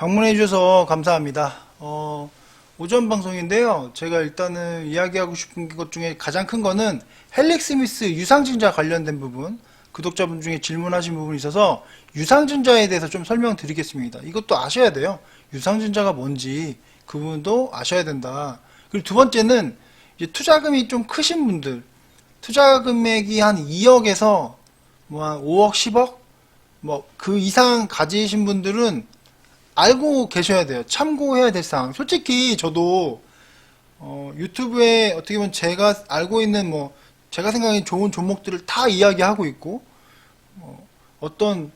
방문해 주셔서 감사합니다. 어, 오전 방송인데요. 제가 일단은 이야기하고 싶은 것 중에 가장 큰 거는 헬릭 스미스 유상증자 관련된 부분, 구독자분 중에 질문하신 부분이 있어서 유상증자에 대해서 좀 설명드리겠습니다. 이것도 아셔야 돼요. 유상증자가 뭔지 그 부분도 아셔야 된다. 그리고 두 번째는 투자금이 좀 크신 분들, 투자 금액이 한 2억에서 뭐 한 5억, 10억 뭐 그 이상 가지신 분들은 알고 계셔야 돼요. 참고해야 될 사항. 솔직히 저도 어, 유튜브에 어떻게 보면 제가 알고 있는 뭐 제가 생각하는 좋은 종목들을 다 이야기하고 있고 어, 어떤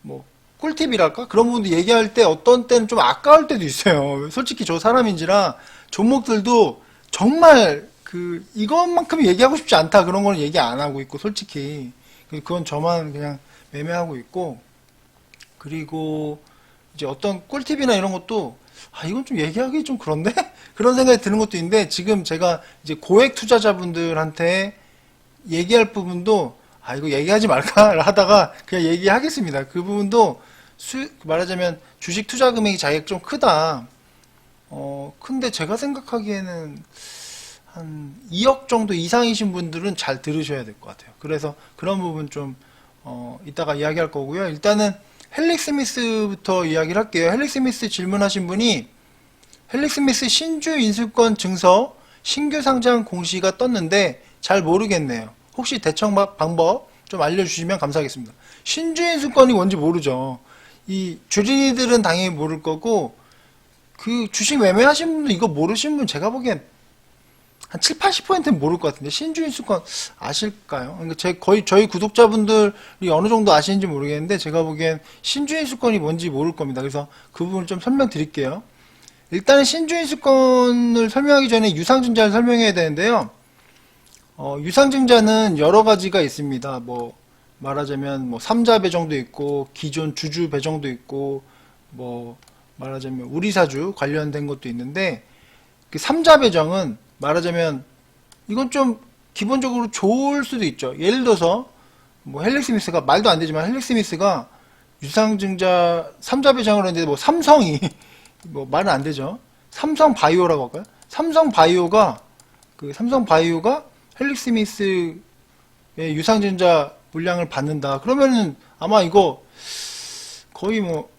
뭐 꿀팁이랄까 그런 부분도 얘기할 때 어떤 때는 좀 아까울 때도 있어요. 솔직히 저 사람인지라 종목들도 정말 그 이것만큼 얘기하고 싶지 않다 그런 거는 얘기 안 하고 있고 솔직히 그건 저만 그냥 매매하고 있고 그리고 이제 어떤 꿀팁이나 이런 것도 아 이건 좀 얘기하기 좀 그런데 그런 생각이 드는 것도 있는데 지금 제가 이제 고액 투자자분들한테 얘기할 부분도 아 이거 얘기하지 말까 하다가 그냥 얘기하겠습니다. 그 부분도 수 말하자면 주식 투자 금액이 자기가 좀 크다. 어 근데 제가 생각하기에는 한 2억 정도 이상이신 분들은 잘 들으셔야 될 것 같아요. 그래서 그런 부분 좀 어, 이따가 이야기할 거고요. 일단은 헬릭 스미스부터 이야기를 할게요. 헬릭 스미스 질문하신 분이 헬릭 스미스 신주 인수권 증서 신규 상장 공시가 떴는데 잘 모르겠네요. 혹시 바- 방법 좀 알려주시면 감사하겠습니다. 신주 인수권이 뭔지 모르죠. 이 주린이들은 당연히 모를 거고 그 주식 매매하신 분도 이거 모르신 분 제가 보기엔 한 7, 80%는 모를 것 같은데 신주인수권 아실까요? 그러니까 제 거의 저희 구독자분들이 어느 정도 아시는지 모르겠는데 제가 보기엔 신주인수권이 뭔지 모를 겁니다. 그래서 그 부분을 좀 설명드릴게요. 일단은 신주인수권을 설명하기 전에 유상증자를 설명해야 되는데요. 어, 유상증자는 여러 가지가 있습니다. 뭐 말하자면 뭐 삼자 배정도 있고 기존 주주 배정도 있고 뭐 말하자면 우리사주 관련된 것도 있는데 그 삼자 배정은 말하자면 이건 좀 기본적으로 좋을 수도 있죠. 예를 들어서 뭐 헬릭 스미스가 말도 안 되지만 헬릭 스미스가 유상증자 삼자 배정을 했는데 뭐 삼성이 뭐 말은 안 되죠. 삼성 바이오라고 할까요? 삼성 바이오가 그 삼성 바이오가 헬릭 스미스의 유상증자 물량을 받는다. 그러면은 아마 이거 거의 뭐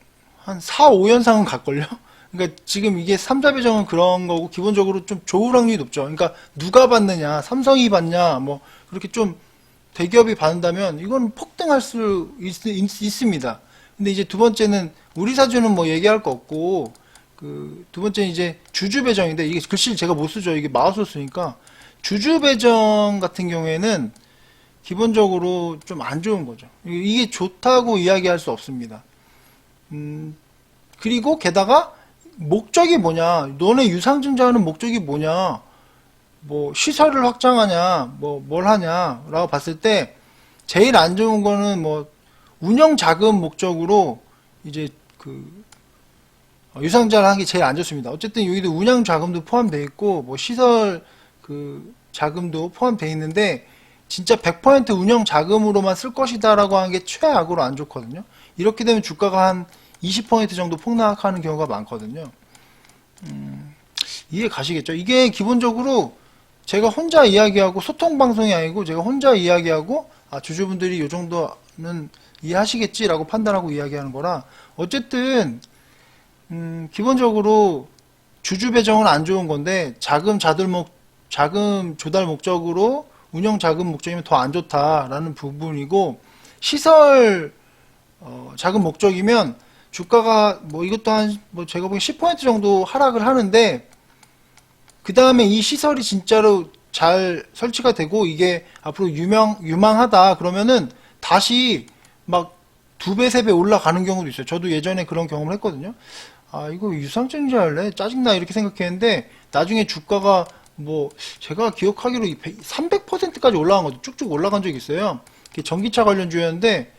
한 4, 5연상은 갈걸요? 그러니까 지금 이게 삼자 배정은 그런 거고 기본적으로 좀 좋을 확률이 높죠. 그러니까 누가 받느냐, 삼성이 받냐, 뭐 그렇게 좀 대기업이 받는다면 이건 폭등할 수 있, 습니다 근데 이제 두 번째는 우리 사주는 뭐 얘기할 거 없고 그 두 번째는 이제 주주 배정인데 이게 글씨를 제가 못 쓰죠. 이게 마우스로 쓰니까 주주 배정 같은 경우에는 기본적으로 좀 안 좋은 거죠. 이게 좋다고 이야기할 수 없습니다. 음, 그리고 게다가 목적이 뭐냐? 너네 유상증자하는 목적이 뭐냐? 뭐 시설을 확장하냐? 뭐 뭘 하냐?라고 봤을 때 제일 안 좋은 거는 뭐 운영 자금 목적으로 이제 그 어, 유상증자를 하는 게 제일 안 좋습니다. 어쨌든 여기도 운영 자금도 포함되어 있고 뭐 시설 그 자금도 포함되어 있는데 진짜 100% 운영 자금으로만 쓸 것이다라고 하는 게 최악으로 안 좋거든요. 이렇게 되면 주가가 한 20% 정도 폭락하는 경우가 많거든요. 음, 이해 가시겠죠? 이게 기본적으로 제가 혼자 이야기하고 소통 방송이 아니고 제가 혼자 이야기하고 아, 주주분들이 이 정도는 이해하시겠지라고 판단하고 이야기하는 거라 어쨌든 음, 기본적으로 주주 배정은 안 좋은 건데 자금 자들 목 자금 조달 목적으로 운영 자금 목적이면 더 안 좋다라는 부분이고 시설 어, 자금 목적이면 주가가 뭐 이것도 한 뭐 제가 보기엔 10% 정도 하락을 하는데 그 다음에 이 시설이 진짜로 잘 설치가 되고 이게 앞으로 유명 유망하다 그러면은 다시 막 두 배, 세 배 올라가는 경우도 있어요. 저도 예전에 그런 경험을 했거든요. 아, 이거 유상증자 할래? 짜증나 이렇게 생각했는데 나중에 주가가 뭐 제가 기억하기로 300%까지 올라간 거죠. 쭉쭉 올라간 적이 있어요. 전기차 관련주였는데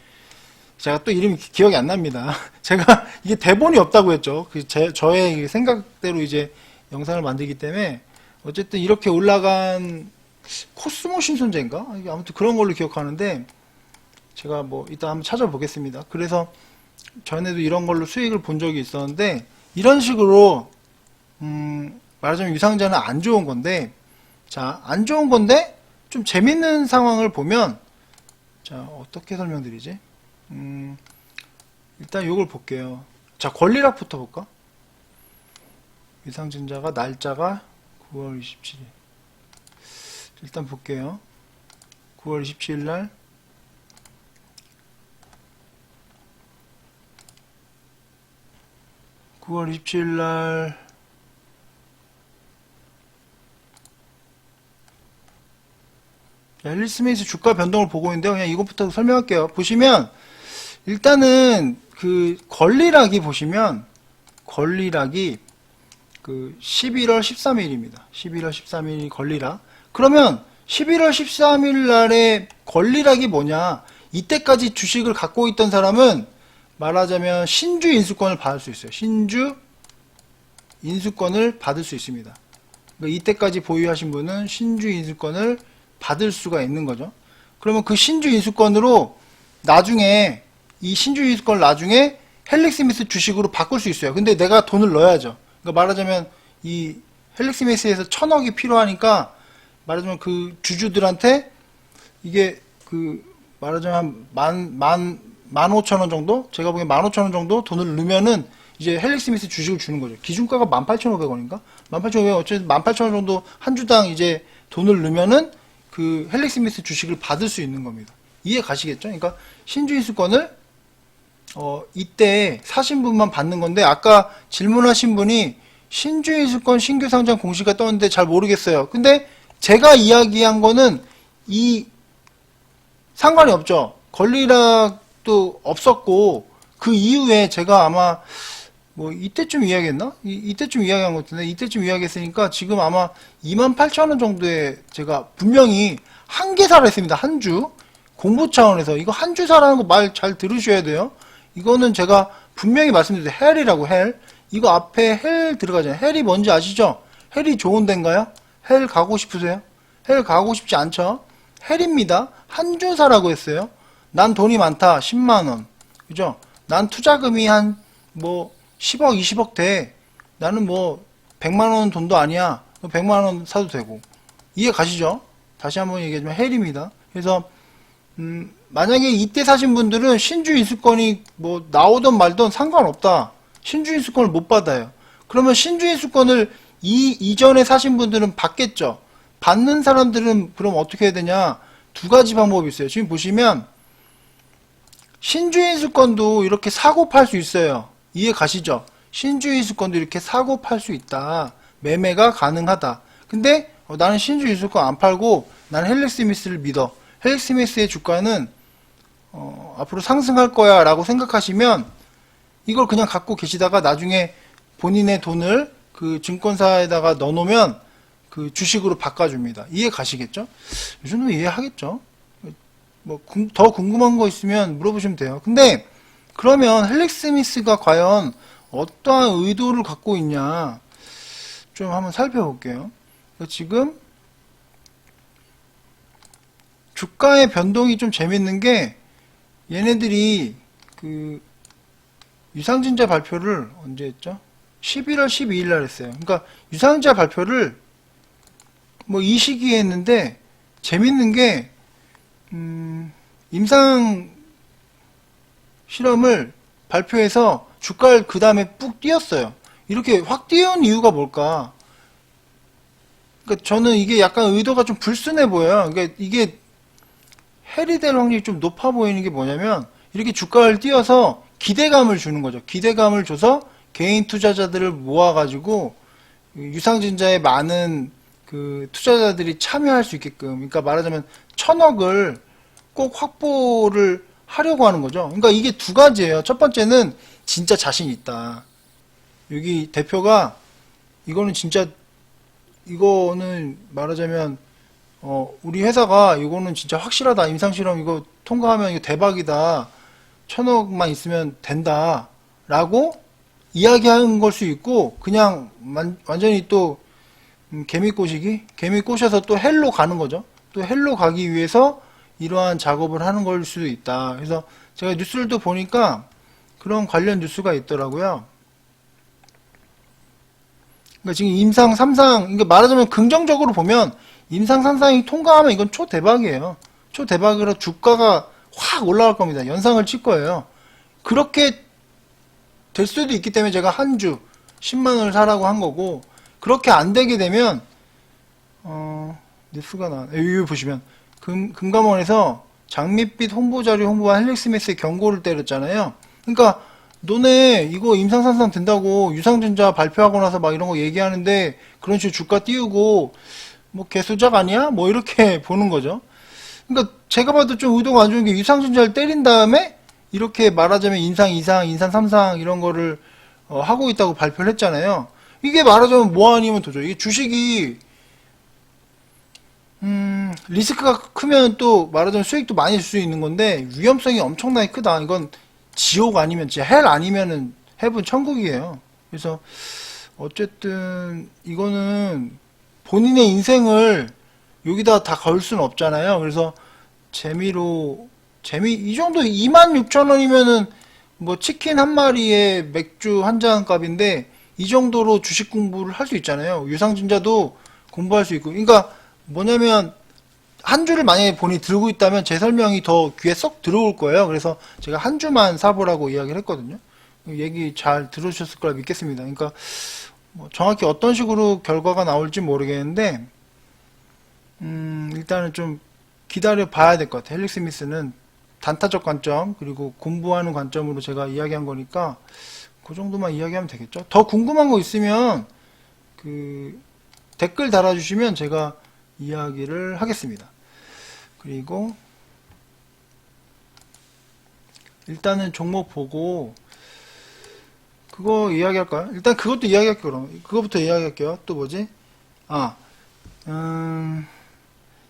제가 또 이름이 기- 기억이 안 납니다. 제가 이게 대본이 없다고 했죠. 그 제, 저의 생각대로 이제 영상을 만들기 때문에 어쨌든 이렇게 올라간 코스모 신손제인가? 이게 아무튼 그런 걸로 기억하는데 제가 뭐 이따 한번 찾아보겠습니다. 그래서 전에도 이런 걸로 수익을 본 적이 있었는데 이런 식으로 음, 말하자면 유상자는 안 좋은 건데 자, 안 좋은 건데 좀 재밌는 상황을 보면 자, 어떻게 설명드리지? 음, 일단 요걸 볼게요. 자, 권리락부터 볼까? 유상증자가 날짜가 9월 27일. 일단 볼게요. 9월 27일 날 9월 27일 날 앨리 스미스 주가 변동을 보고 있는데 그냥 이것부터 설명할게요. 보시면 일단은 그 권리락이 보시면 권리락이 그 11월 13일입니다. 11월 13일이 권리락. 그러면 11월 13일 날에 권리락이 뭐냐? 이때까지 주식을 갖고 있던 사람은 말하자면 신주 인수권을 받을 수 있어요. 신주 인수권을 받을 수 있습니다. 그러니까 이때까지 보유하신 분은 신주 인수권을 받을 수가 있는 거죠. 그러면 그 신주 인수권으로 나중에 이 신주 인수권을 나중에 헬릭스미스 주식으로 바꿀 수 있어요. 근데 내가 돈을 넣어야죠. 그러니까 말하자면 이 헬릭스미스에서 천억이 필요하니까 말하자면 그 주주들한테 이게 그 말하자면 만, 만, 만 오천 원 정도? 제가 보기엔 만 오천 원 정도 돈을 넣으면은 이제 헬릭스미스 주식을 주는 거죠. 기준가가 만 팔천 오백 원인가? 만 팔천 오백 원, 어쨌든 만 팔천 원 정도 한 주당 이제 돈을 넣으면은 그 헬릭 스미스 주식을 받을 수 있는 겁니다. 이해 가시겠죠? 그러니까 신주인수권을 어, 이때 사신 분만 받는 건데, 아까 질문하신 분이 신주인수권 신규 상장 공시가 떴는데 잘 모르겠어요. 근데 제가 이야기한 거는 이 상관이 없죠. 권리락도 없었고, 그 이후에 제가 아마 뭐 이때쯤 이야기했나? 이, 때쯤 이야기한 것 같은데, 이때쯤 이야기했으니까 지금 아마 28,000원 정도에 제가 분명히 한 개 사라 했습니다. 한 주. 공부 차원에서. 이거 한 주 사라는 거 말 잘 들으셔야 돼요. 이거는 제가 분명히 말씀드린 헬이라고 헬. 이거 앞에 헬 들어가잖아요. 헬이 뭔지 아시죠? 헬이 좋은 데인가요? 헬 가고 싶으세요? 헬 가고 싶지 않죠? 헬입니다. 한 주 사라고 했어요. 난 돈이 많다. 10만 원. 그죠? 난 투자금이 한뭐 10억, 20억 돼. 나는 뭐 100만원 돈도 아니야. 100만원 사도 되고. 이해 가시죠? 다시 한번 얘기하지만 헬입니다. 그래서 음, 만약에 이때 사신 분들은 신주 인수권이 뭐 나오던 말던 상관없다. 신주 인수권을 못 받아요. 그러면 신주 인수권을 이 이전에 사신 분들은 받겠죠. 받는 사람들은 그럼 어떻게 해야 되냐? 두 가지 방법이 있어요. 지금 보시면 신주 인수권도 이렇게 사고 팔 수 있어요. 이해 가시죠? 신주 인수권도 이렇게 사고 팔 수 있다. 매매가 가능하다. 근데 어, 나는 신주 인수권 안 팔고 나는 헬릭스미스를 믿어. 헬릭스미스의 주가는 어, 앞으로 상승할 거야 라고 생각하시면 이걸 그냥 갖고 계시다가 나중에 본인의 돈을 그 증권사에다가 넣어놓으면 그 주식으로 바꿔줍니다. 이해 가시겠죠? 이 정도 이해하겠죠? 뭐 더 궁금한 거 있으면 물어보시면 돼요. 근데 그러면 헬릭 스미스가 과연 어떠한 의도를 갖고 있냐 좀 한번 살펴볼게요. 지금 주가의 변동이 좀 재밌는 게 얘네들이 그 유상증자 발표를 언제 했죠? 11월 12일 날 했어요. 그러니까 유상증자 발표를 뭐 이 시기에 했는데 재밌는 게 음, 임상 실험을 발표해서 주가를 그 다음에 푹 띄었어요. 이렇게 확 띄운 이유가 뭘까? 그러니까 저는 이게 약간 의도가 좀 불순해 보여요. 그러니까 이게 헬이 될 확률이 좀 높아 보이는 게 뭐냐면 이렇게 주가를 띄어서 기대감을 주는 거죠. 기대감을 줘서 개인 투자자들을 모아가지고 유상증자에 많은 그 투자자들이 참여할 수 있게끔 그러니까 말하자면 천억을 꼭 확보를 하려고 하는 거죠. 그러니까 이게 두 가지예요. 첫 번째는 진짜 자신 있다. 여기 대표가 이거는 진짜 이거는 말하자면 어 우리 회사가 이거는 진짜 확실하다. 임상실험 이거 통과하면 이거 대박이다. 천억만 있으면 된다. 라고 이야기하는 걸 수 있고 그냥 만- 완전히 또 음, 개미 꼬시기? 개미 꼬셔서 또 헬로 가는 거죠. 또 헬로 가기 위해서 이러한 작업을 하는 걸 수도 있다. 그래서 제가 뉴스를 또 보니까 그런 관련 뉴스가 있더라고요. 그러니까 지금 임상 3상, 그러니까 말하자면 긍정적으로 보면 임상 3상이 통과하면 이건 초대박이에요. 초대박이라 주가가 확 올라갈 겁니다. 연상을 칠 거예요. 그렇게 될 수도 있기 때문에 제가 한 주 10만 원을 사라고 한 거고 그렇게 안 되게 되면 어 뉴스가 나 여기 보시면 금, 금감원에서 장밋빛 홍보자료 홍보와 헬릭스미스의 경고를 때렸잖아요. 그러니까 너네 이거 임상산상 된다고 유상증자 발표하고 나서 막 이런 거 얘기하는데 그런 식으로 주가 띄우고 뭐 개수작 아니야? 뭐 이렇게 보는 거죠. 그러니까 제가 봐도 좀 의도가 안 좋은 게 유상증자를 때린 다음에 이렇게 말하자면 인상 2상, 인상 3상 이런 거를 어, 하고 있다고 발표를 했잖아요. 이게 말하자면 뭐 아니면. 이게 주식이 음, 리스크가 크면 또 말하자면 수익도 많이 줄 수 있는 건데 위험성이 엄청나게 크다. 이건 지옥 아니면 진짜 헬 아니면은 헤븐 천국이에요. 그래서 어쨌든 이거는 본인의 인생을 여기다 다 걸 수는 없잖아요. 그래서 재미로 재미 이 정도 26,000원이면은 뭐 치킨 한 마리에 맥주 한 잔 값인데 이 정도로 주식 공부를 할 수 있잖아요. 유상증자도 공부할 수 있고. 그러니까 뭐냐면 한 주를 만약에 본인이 들고 있다면 제 설명이 더 귀에 쏙 들어올 거예요. 그래서 제가 한 주만 사보라고 이야기를 했거든요. 얘기 잘 들으셨을 거라 믿겠습니다. 그러니까 뭐 정확히 어떤 식으로 결과가 나올지 모르겠는데 음, 일단은 좀 기다려 봐야 될 것 같아요. 헬릭 스미스는 단타적 관점 그리고 공부하는 관점으로 제가 이야기한 거니까 그 정도만 이야기하면 되겠죠. 더 궁금한 거 있으면 그 댓글 달아주시면 제가 이야기를 하겠습니다. 그리고 일단은 종목 보고 그거 이야기할까요? 일단 그것도 이야기할게요. 그럼 그거부터 이야기할게요. 또 뭐지? 아, 음,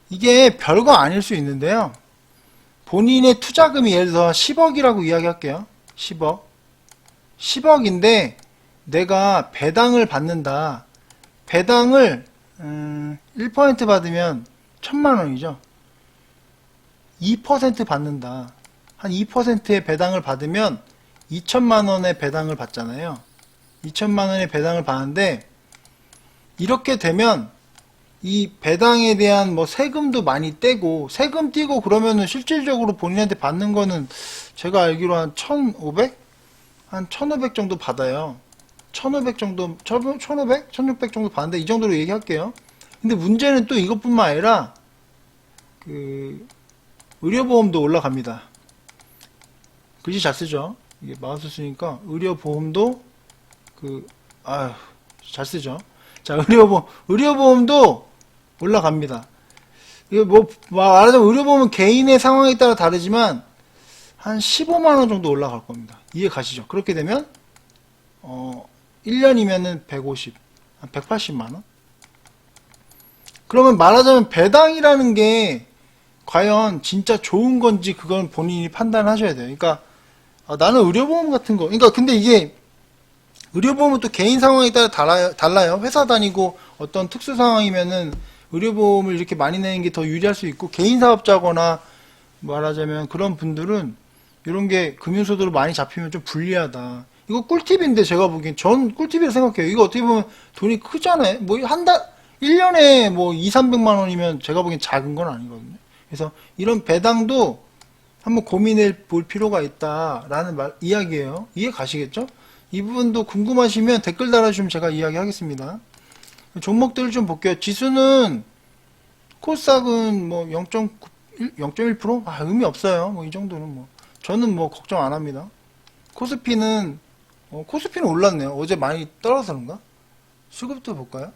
이게 별거 아닐 수 있는데요. 본인의 투자금이 예를 들어 10억이라고 이야기할게요. 10억. 10억인데 내가 배당을 받는다. 배당을 음, 1% 받으면 1000만 원이죠. 2% 받는다. 한 2%의 배당을 받으면 2천만 원의 배당을 받잖아요. 2천만 원의 배당을 받는데 이렇게 되면 이 배당에 대한 뭐 세금도 많이 떼고 세금 떼고 그러면은 실질적으로 본인한테 받는 거는 제가 알기로 한 1,500? 한 1,500 정도 받아요. 1,500 정도, 1,500? 1,600 정도 받는데 이 정도로 얘기할게요. 근데 문제는 또 이것뿐만 아니라 그 의료보험도 올라갑니다. 글씨 잘 쓰죠? 이게 마우스 쓰니까 의료보험도 그 아휴 잘 쓰죠? 자 의료보험 의료보험도 올라갑니다. 이거 뭐 말하자면 의료보험은 개인의 상황에 따라 다르지만 한 15만 원 정도 올라갈 겁니다. 이해 가시죠? 그렇게 되면 어 1년이면은 150, 한 180만 원? 그러면 말하자면 배당이라는 게 과연 진짜 좋은 건지 그건 본인이 판단하셔야 돼요. 그러니까 아, 나는 의료보험 같은 거. 그러니까 근데 이게 의료보험은 또 개인 상황에 따라 달라요. 달라요. 회사 다니고 어떤 특수 상황이면은 의료보험을 이렇게 많이 내는 게 더 유리할 수 있고 개인 사업자거나 말하자면 그런 분들은 이런 게 금융소득으로 많이 잡히면 좀 불리하다. 이거 꿀팁인데 제가 보기엔 전 꿀팁이라고 생각해요. 이거 어떻게 보면 돈이 크잖아요. 뭐 한 달, 1년에 뭐 2, 300만 원이면 제가 보기엔 작은 건 아니거든요. 그래서 이런 배당도 한번 고민해 볼 필요가 있다라는 말, 이야기예요. 이해 가시겠죠? 이 부분도 궁금하시면 댓글 달아주시면 제가 이야기하겠습니다. 종목들을 좀 볼게요. 지수는 코스닥은 뭐 0.9, 0.1%? 아, 의미 없어요. 뭐 이 정도는 뭐. 저는 뭐 걱정 안 합니다. 코스피는 어, 코스피는 올랐네요. 어제 많이 떨어서 그런가? 수급도 볼까요?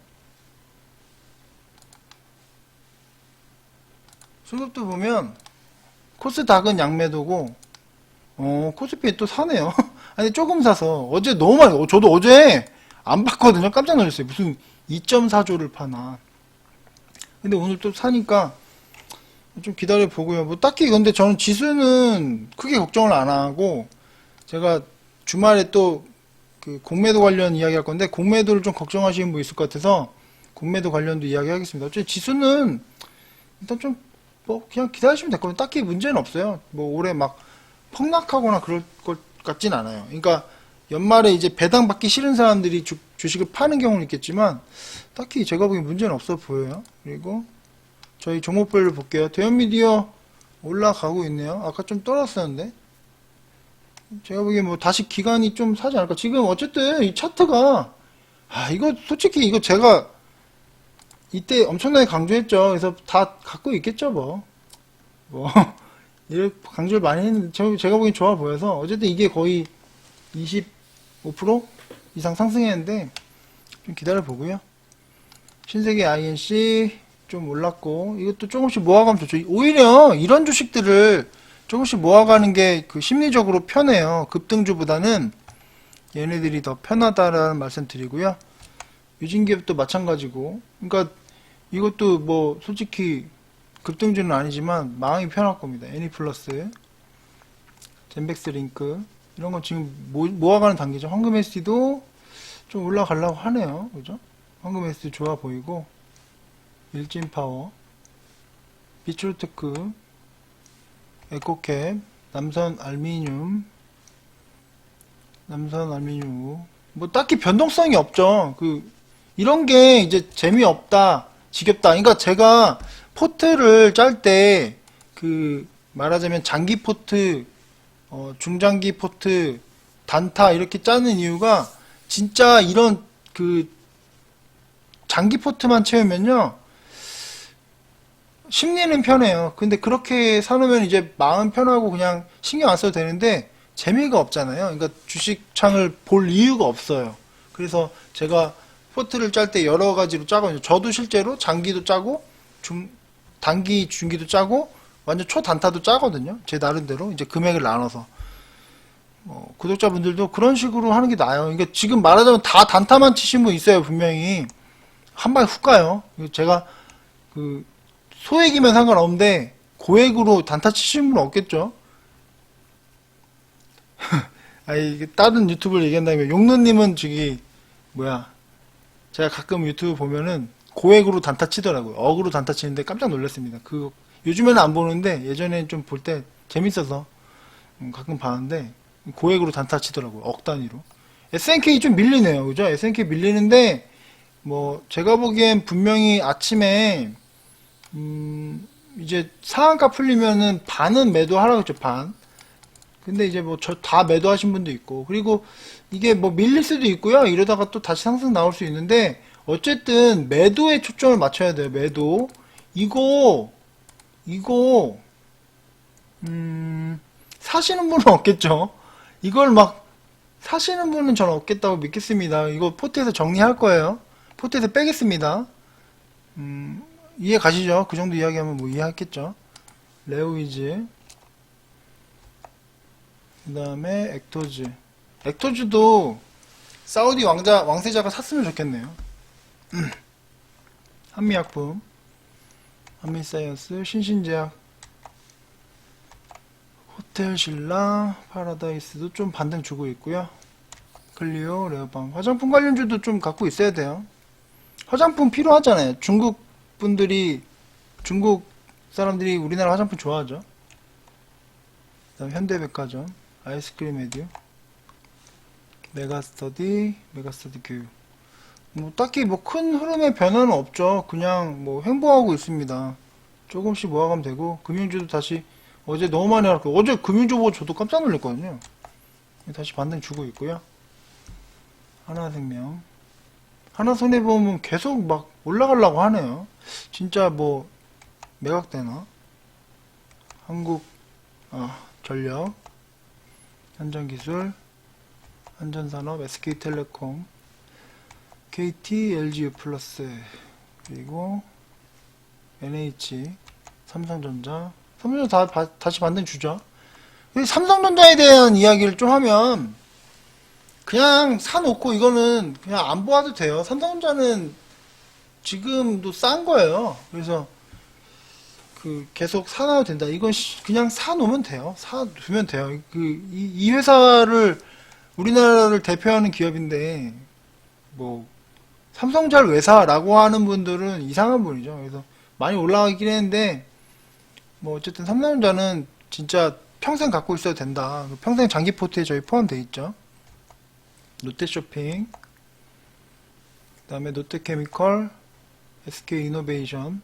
수급도 보면 코스닥은 양매도고 어 코스피 또 사네요. 아니 조금 사서 어제 너무 많이 어, 저도 어제 안 봤거든요. 깜짝 놀랐어요. 무슨 2.4조를 파나. 근데 오늘 또 사니까 좀 기다려 보고요. 뭐 딱히 근데 저는 지수는 크게 걱정을 안 하고 제가 주말에 또 그 공매도 관련 이야기 할 건데 공매도를 좀 걱정하시는 분 있을 것 같아서 공매도 관련도 이야기 하겠습니다. 어차피 지수는 일단 좀 뭐 그냥 기다리시면 될 거예요. 딱히 문제는 없어요. 뭐 올해 막 폭락하거나 그럴 걸 같진 않아요. 그러니까 연말에 이제 배당 받기 싫은 사람들이 주, 주식을 파는 경우는 있겠지만 딱히 제가 보기엔 문제는 없어 보여요. 그리고 저희 종목별로 볼게요. 대현미디어 올라가고 있네요. 아까 좀 떨어졌었는데 제가 보기엔 뭐 다시 기간이 좀 사지 않을까. 지금 어쨌든 이 차트가 아 이거 솔직히 이거 제가 이때 엄청나게 강조했죠. 그래서 다 갖고 있겠죠 뭐. 뭐 이렇게 강조를 많이 했는데 저- 제가 보기엔 좋아 보여서 어쨌든 이게 거의 25% 이상 상승했는데 좀 기다려 보고요. 신세계 INC 좀 올랐고 이것도 조금씩 모아가면 좋죠. 오히려 이런 주식들을 조금씩 모아가는 게 그 심리적으로 편해요. 급등주보다는 얘네들이 더 편하다라는 말씀 드리고요. 유진기업도 마찬가지고 그러니까 이것도 뭐 솔직히 급등주는 아니지만 마음이 편할 겁니다. 애니플러스, 젠백스 링크 이런 건 지금 모, 모아가는 단계죠. 황금 SD도 좀 올라가려고 하네요. 그죠? 황금 SD 좋아 보이고 일진파워, 비추르테크, 에코캡, 남선 알미늄, 남선 알미늄 뭐 딱히 변동성이 없죠. 그 이런 게 이제 재미없다, 지겹다. 그러니까 제가 포트를 짤 때 그 말하자면 장기 포트, 어, 중장기 포트, 단타 이렇게 짜는 이유가 진짜 이런 그 장기 포트만 채우면요. 심리는 편해요. 근데 그렇게 사놓으면 이제 마음 편하고 그냥 신경 안 써도 되는데 재미가 없잖아요. 그러니까 주식창을 볼 이유가 없어요. 그래서 제가 포트를 짤 때 여러 가지로 짜거든요. 저도 실제로 장기도 짜고 중 단기, 중기도 짜고 완전 초단타도 짜거든요. 제 나름대로 이제 금액을 나눠서 어, 구독자분들도 그런 식으로 하는 게 나아요. 그러니까 지금 말하자면 다 단타만 치신 분 있어요. 분명히 한 방에 훅 가요. 제가 그 소액이면 상관없는데 고액으로 단타 치시는 분은 없겠죠. 아니 다른 유튜브를 얘기한다면 용노님은 저기 뭐야 제가 가끔 유튜브 보면은 고액으로 단타 치더라고요. 억으로 단타 치는데 깜짝 놀랐습니다. 그 요즘에는 안 보는데 예전에는 좀볼 때 재밌어서 음, 가끔 봤는데 고액으로 단타 치더라고요. 억 단위로. SNK 좀 밀리네요. 그죠? SNK 밀리는데 뭐 제가 보기엔 분명히 아침에 음, 이제 상한가 풀리면은 반은 매도하라고 했죠, 반. 근데 이제 뭐 저 다 매도하신 분도 있고, 그리고 이게 뭐 밀릴 수도 있고요. 이러다가 또 다시 상승 나올 수 있는데, 어쨌든 매도에 초점을 맞춰야 돼요, 매도. 이거, 이거, 음, 사시는 분은 없겠죠. 이걸 막 사시는 분은 저는 없겠다고 믿겠습니다. 이거 포트에서 정리할 거예요. 포트에서 빼겠습니다. 음, 이해 가시죠? 그 정도 이야기하면 뭐 이해했겠죠? 레오이즈. 그 다음에 액토즈. 액토즈도 사우디 왕자 왕세자가 샀으면 좋겠네요. 음. 한미약품. 한미사이언스. 신신제약. 호텔신라 파라다이스도 좀 반등 주고 있고요. 클리오 레어밤 화장품 관련주도 좀 갖고 있어야 돼요. 화장품 필요하잖아요. 중국 분들이 중국 사람들이 우리나라 화장품 좋아하죠. 그다음 현대백화점, 아이스크림 에듀, 메가스터디, 메가스터디 교육. 뭐 딱히 뭐 큰 흐름의 변화는 없죠. 그냥 뭐 횡보하고 있습니다. 조금씩 모아가면 되고 금융주도 다시 어제 너무 많이 하고 어제 금융주 보고 저도 깜짝 놀랐거든요. 다시 반등 주고 있고요. 하나생명. 하나 손해보험은 계속 막 올라가려고 하네요. 진짜 뭐 매각되나? 한국 아, 전력, 현전기술, 한전산업, SK텔레콤, KT, LGU 플러스 그리고 NH, 삼성전자, 삼성전자 다, 바- 다시 반등 주죠. 이 삼성전자에 대한 이야기를 좀 하면 그냥 사놓고 이거는 그냥 안 보아도 돼요. 삼성전자는 지금도 싼 거예요. 그래서 그 계속 사놔도 된다. 이건 시- 그냥 사놓으면 돼요. 사두면 돼요. 그이이 회사를 우리나라를 대표하는 기업인데 뭐 삼성잘 외사라고 하는 분들은 이상한 분이죠. 그래서 많이 올라가긴 했는데 뭐 어쨌든 삼성전자는 진짜 평생 갖고 있어도 된다. 평생 장기 포트에 저희 포함되어 있죠. 롯데쇼핑, 그 다음에 롯데케미컬, SK이노베이션,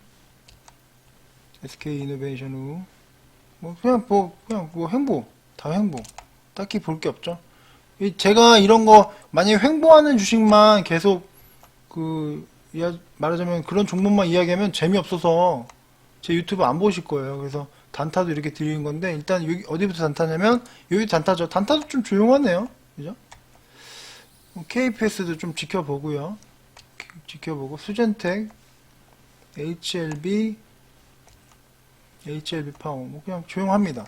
SK이노베이션 후, 뭐 그냥 뭐 그냥 뭐 횡보, 다 횡보. 딱히 볼 게 없죠. 이 제가 이런 거 만약에 횡보하는 주식만 계속 그 말하자면 그런 종목만 이야기하면 재미없어서 제 유튜브 안 보실 거예요. 그래서 단타도 이렇게 드리는 건데 일단 여기 어디부터 단타냐면 여기 단타죠. 단타도 좀 조용하네요. 그죠? KPS도 좀 지켜보고요. 지켜보고 수젠텍, HLB, HLB 파워 뭐 그냥 조용합니다.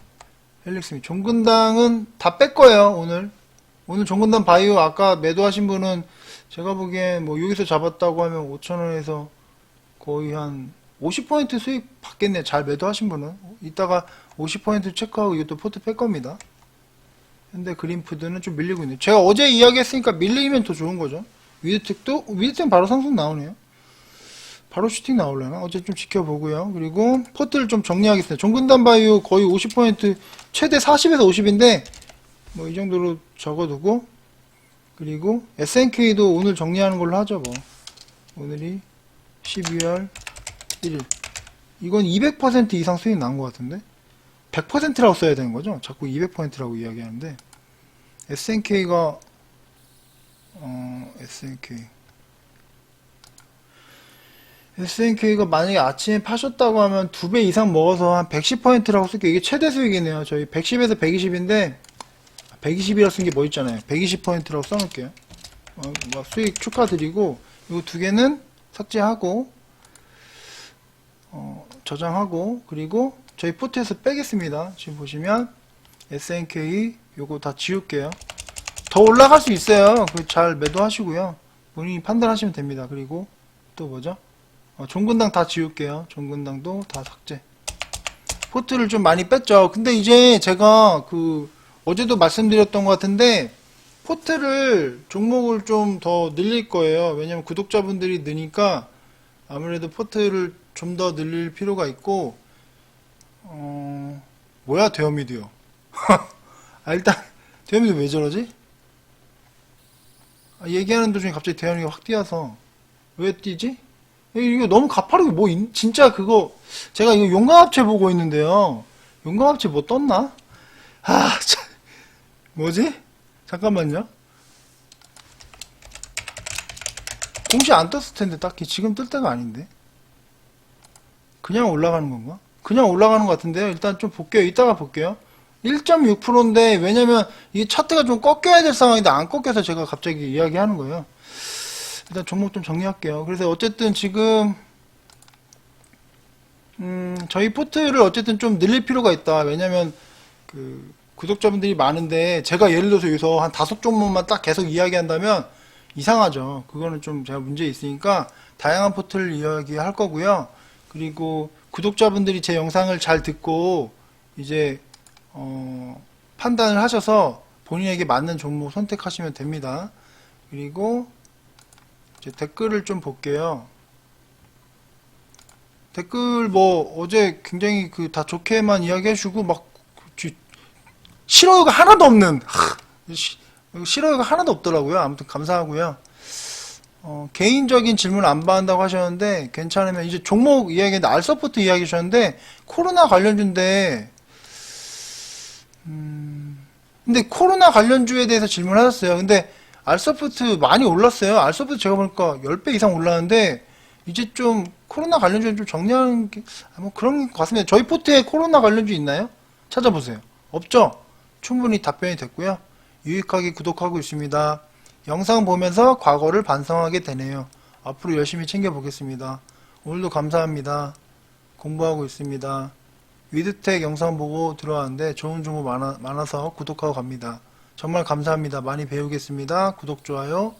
헬릭스미 종근당은 다 뺄 거예요 오늘. 오늘 종근당 바이오 아까 매도하신 분은 제가 보기엔 뭐 여기서 잡았다고 하면 5천원에서 거의 한 50% 수익 받겠네. 잘 매도하신 분은. 이따가 50% 체크하고 이것도 포트 뺄 겁니다. 현대 그린푸드는 좀 밀리고 있네요. 제가 어제 이야기했으니까 밀리면 더 좋은 거죠. 위드텍도, 위드텍 바로 상승 나오네요. 바로 슈팅 나오려나? 어제 좀 지켜보고요. 그리고 포트를 좀 정리하겠습니다. 종근단 바이오 거의 50% 최대 40에서 50인데 뭐 이 정도로 적어두고 그리고 SNK도 오늘 정리하는 걸로 하죠 뭐. 오늘이 12월 1일. 이건 200% 이상 수익 난 것 같은데? 100%라고 써야 되는 거죠? 자꾸 200%라고 이야기하는데. SNK가, 어, SNK. SNK가 만약에 아침에 파셨다고 하면 두 배 이상 먹어서 한 110%라고 쓸게요. 이게 최대 수익이네요. 저희 110에서 120인데, 120이라 쓴 게 뭐 있잖아요. 120%라고 써놓을게요. 어, 뭐 수익 축하드리고, 이 두 개는 삭제하고, 어, 저장하고, 그리고 저희 포트에서 빼겠습니다. 지금 보시면, SNK, 요거 다 지울게요. 더 올라갈 수 있어요. 그잘 매도하시고요. 본인이 판단하시면 됩니다. 그리고 또 뭐죠? 어, 종근당 다 지울게요. 종근당도 다 삭제. 포트를 좀 많이 뺐죠. 근데 이제 제가 그 어제도 말씀드렸던 것 같은데 포트를 종목을 좀 더 늘릴 거예요. 왜냐면 구독자분들이 느니까 아무래도 포트를 좀 더 늘릴 필요가 있고 어 뭐야 대현미도요. 아 일단 대현미도 왜 저러지? 아, 얘기하는 도중에 갑자기 대현이가 확 뛰어서 왜 뛰지? 이거 너무 가파르게 뭐 인- 진짜 그거 제가 이거 용광합체 보고 있는데요. 용광합체 뭐 떴나? 아 참. 뭐지? 잠깐만요. 공시 안 떴을 텐데 딱히 지금 뜰 때가 아닌데. 그냥 올라가는 건가? 그냥 올라가는 것 같은데요. 일단 좀 볼게요. 이따가 볼게요. 1.6%인데 왜냐면 이 차트가 좀 꺾여야 될 상황인데 안 꺾여서 제가 갑자기 이야기하는 거예요. 일단 종목 좀 정리할게요. 그래서 어쨌든 지금 음, 저희 포트를 어쨌든 좀 늘릴 필요가 있다. 왜냐면 그 구독자분들이 많은데 제가 예를 들어서 여기서 한 다섯 종목만 딱 계속 이야기한다면 이상하죠. 그거는 좀 제가 문제 있으니까 다양한 포트를 이야기할 거고요. 그리고 구독자분들이 제 영상을 잘 듣고 이제 어, 판단을 하셔서 본인에게 맞는 종목 선택하시면 됩니다. 그리고 댓글을 좀 볼게요. 댓글 뭐 어제 굉장히 그 다 좋게만 이야기해주고 막 그, 싫어요가 하나도 없는 하, 시- 싫어요가 하나도 없더라고요. 아무튼 감사하고요. 어, 개인적인 질문 안 받는다고 하셨는데 괜찮으면 이제 종목 이야기인데 알서포트 이야기 하셨는데 코로나 관련주인데 음, 근데 코로나 관련주에 대해서 질문하셨어요. 근데 알서포트 많이 올랐어요. 알서포트 제가 보니까 10배 이상 올랐는데 이제 좀 코로나 관련주는 좀 정리하는 게, 아, 뭐 그런 것 같습니다. 저희 포트에 코로나 관련주 있나요? 찾아보세요. 없죠? 충분히 답변이 됐고요. 유익하게 구독하고 있습니다. 영상 보면서 과거를 반성하게 되네요. 앞으로 열심히 챙겨보겠습니다. 오늘도 감사합니다. 공부하고 있습니다. 위드텍 영상 보고 들어왔는데 좋은 정보 많아, 많아서 구독하고 갑니다. 정말 감사합니다. 많이 배우겠습니다. 구독, 좋아요.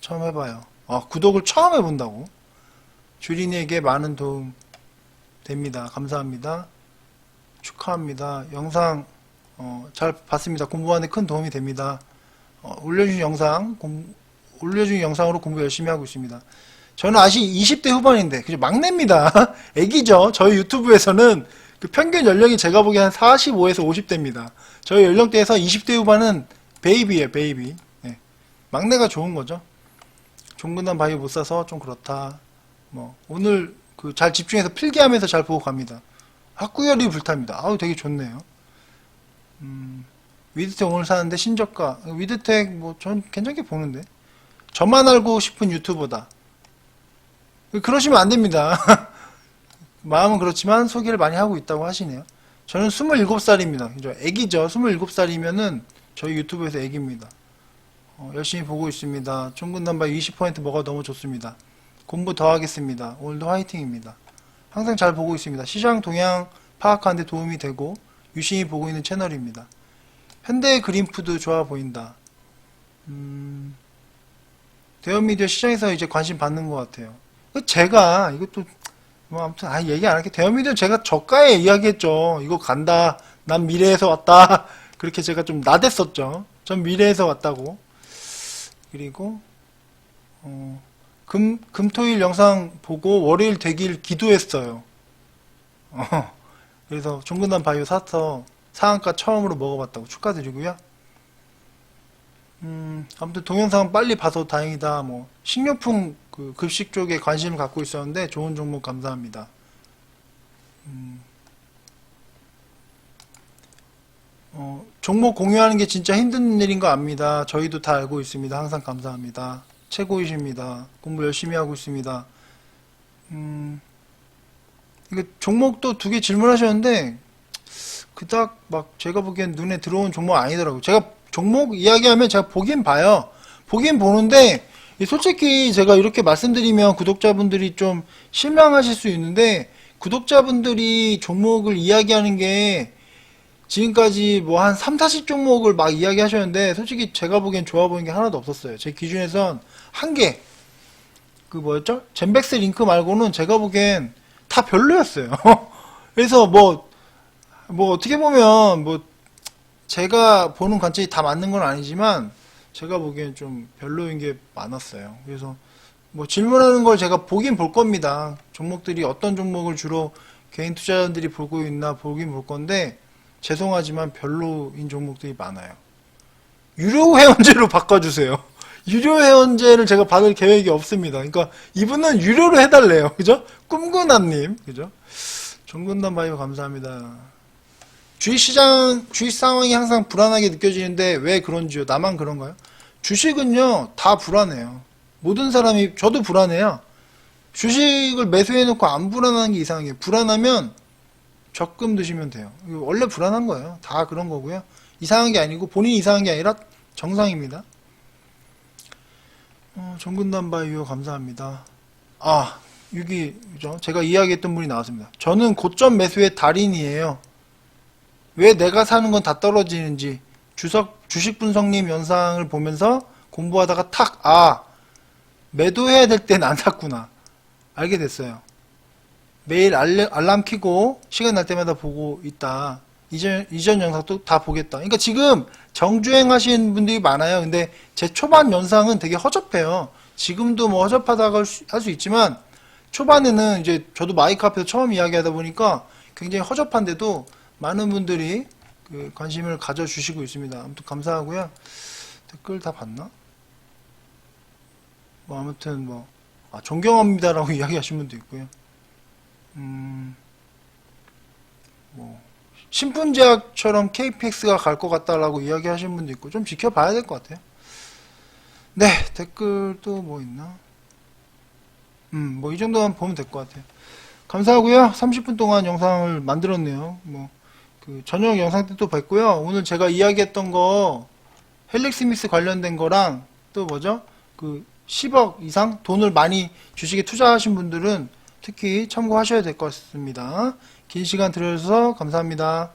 처음 해봐요. 아, 구독을 처음 해본다고? 주린이에게 많은 도움 됩니다. 감사합니다. 축하합니다. 영상 어, 잘 봤습니다. 공부하는데 큰 도움이 됩니다. 어, 올려주신 영상 공, 올려준 영상으로 공부 열심히 하고 있습니다. 저는 아직 20대 후반인데 그죠 막내입니다. 애기죠. 저희 유튜브에서는 그 평균 연령이 제가 보기엔 한 45에서 50대입니다. 저희 연령대에서 20대 후반은 베이비예요, 베이비. 네. 막내가 좋은 거죠. 종근한 바위 못 사서 좀 그렇다. 뭐 오늘 그 잘 집중해서 필기하면서 잘 보고 갑니다. 학구열이 불탑니다. 아우 되게 좋네요. 음, 위드텍 오늘 사는데 신저가 위드텍 뭐 전 괜찮게 보는데 저만 알고 싶은 유튜버다. 그러시면 안 됩니다. 마음은 그렇지만 소개를 많이 하고 있다고 하시네요. 저는 27살입니다. 그죠? 애기죠. 27살이면은 저희 유튜브에서 애기입니다. 어, 열심히 보고 있습니다. 총근담바 20% 뭐가 너무 좋습니다. 공부 더 하겠습니다. 오늘도 화이팅입니다. 항상 잘 보고 있습니다. 시장 동향 파악하는데 도움이 되고 유심히 보고 있는 채널입니다. 현대 그린푸드 좋아 보인다. 음, 대형미디어 시장에서 이제 관심 받는 것 같아요. 그 제가 이것도 뭐 아무튼 아 얘기 안 할게. 대형미디어 제가 저가에 이야기했죠. 이거 간다. 난 미래에서 왔다. 그렇게 제가 좀 나댔었죠. 전 미래에서 왔다고. 그리고 어, 금 금토일 영상 보고 월요일 되길 기도했어요. 어, 그래서 종근단 바이오 사서 상한가 처음으로 먹어봤다고 축하드리고요. 음, 아무튼 동영상 빨리 봐서 다행이다. 뭐 식료품 그 급식 쪽에 관심을 갖고 있었는데 좋은 종목 감사합니다. 음, 어, 종목 공유하는 게 진짜 힘든 일인 거 압니다. 저희도 다 알고 있습니다. 항상 감사합니다. 최고이십니다. 공부 열심히 하고 있습니다. 음, 이거 종목도 두 개 질문하셨는데 그닥 막 제가 보기엔 눈에 들어온 종목 아니더라고요. 제가 종목 이야기하면 제가 보긴 봐요. 보긴 보는데 이 솔직히 제가 이렇게 말씀드리면 구독자분들이 좀 실망하실 수 있는데 구독자분들이 종목을 이야기하는 게 지금까지 뭐 한 3, 40 종목을 막 이야기하셨는데 솔직히 제가 보기엔 좋아 보이는 게 하나도 없었어요. 제 기준에선 한 개. 그 뭐였죠? 젠백스 링크 말고는 제가 보기엔 다 별로였어요. 그래서 뭐, 뭐 어떻게 보면 뭐 제가 보는 관점이 다 맞는 건 아니지만 제가 보기엔 좀 별로인 게 많았어요. 그래서 뭐 질문하는 걸 제가 보긴 볼 겁니다. 종목들이 어떤 종목을 주로 개인 투자자들이 보고 있나 보긴 볼 건데 죄송하지만 별로인 종목들이 많아요. 유료 회원제로 바꿔주세요. 유료 회원제를 제가 받을 계획이 없습니다. 그러니까 이분은 유료로 해달래요. 그죠? 꿈꾸나님. 그죠? 정근단 바이오 감사합니다. 주식시장, 주식 상황이 항상 불안하게 느껴지는데 왜 그런지요? 나만 그런가요? 주식은요, 다 불안해요. 모든 사람이, 저도 불안해요. 주식을 매수해놓고 안 불안한 게 이상해요. 불안하면 적금 드시면 돼요. 원래 불안한 거예요. 다 그런 거고요. 이상한 게 아니고 본인이 이상한 게 아니라 정상입니다. 어, 정근단 바이오 감사합니다. 아, 여기 그죠? 제가 이야기했던 분이 나왔습니다. 저는 고점 매수의 달인이에요. 왜 내가 사는 건 다 떨어지는지 주석 주식 분석님 영상을 보면서 공부하다가 탁 아 매도해야 될 땐 안 샀구나 알게 됐어요. 매일 알레- 알람 키고 시간 날 때마다 보고 있다. 이전 이전 영상도 다 보겠다. 그러니까 지금 정주행 하시는 분들이 많아요. 근데 제 초반 영상은 되게 허접해요. 지금도 뭐 허접하다고 할수 있지만 초반에는 이제 저도 마이크 앞에서 처음 이야기하다 보니까 굉장히 허접한데도 많은 분들이 그 관심을 가져주시고 있습니다. 아무튼 감사하고요. 댓글 다 봤나? 뭐 아무튼 뭐 아, 존경합니다라고 이야기하신 분도 있고요. 음, 뭐 신분제약처럼 KPX가 갈 것 같다라고 이야기하신 분도 있고 좀 지켜봐야 될 것 같아요. 네 댓글 또 뭐 있나? 음, 뭐 이 정도만 보면 될 것 같아요. 감사하고요. 30분 동안 영상을 만들었네요. 뭐 그 저녁 영상 때또 뵙고요. 오늘 제가 이야기했던 거 헬릭 스미스 관련된 거랑 또 뭐죠? 그 10억 이상 돈을 많이 주식에 투자하신 분들은 특히 참고하셔야 될 것 같습니다. 긴 시간 들어주셔서 감사합니다.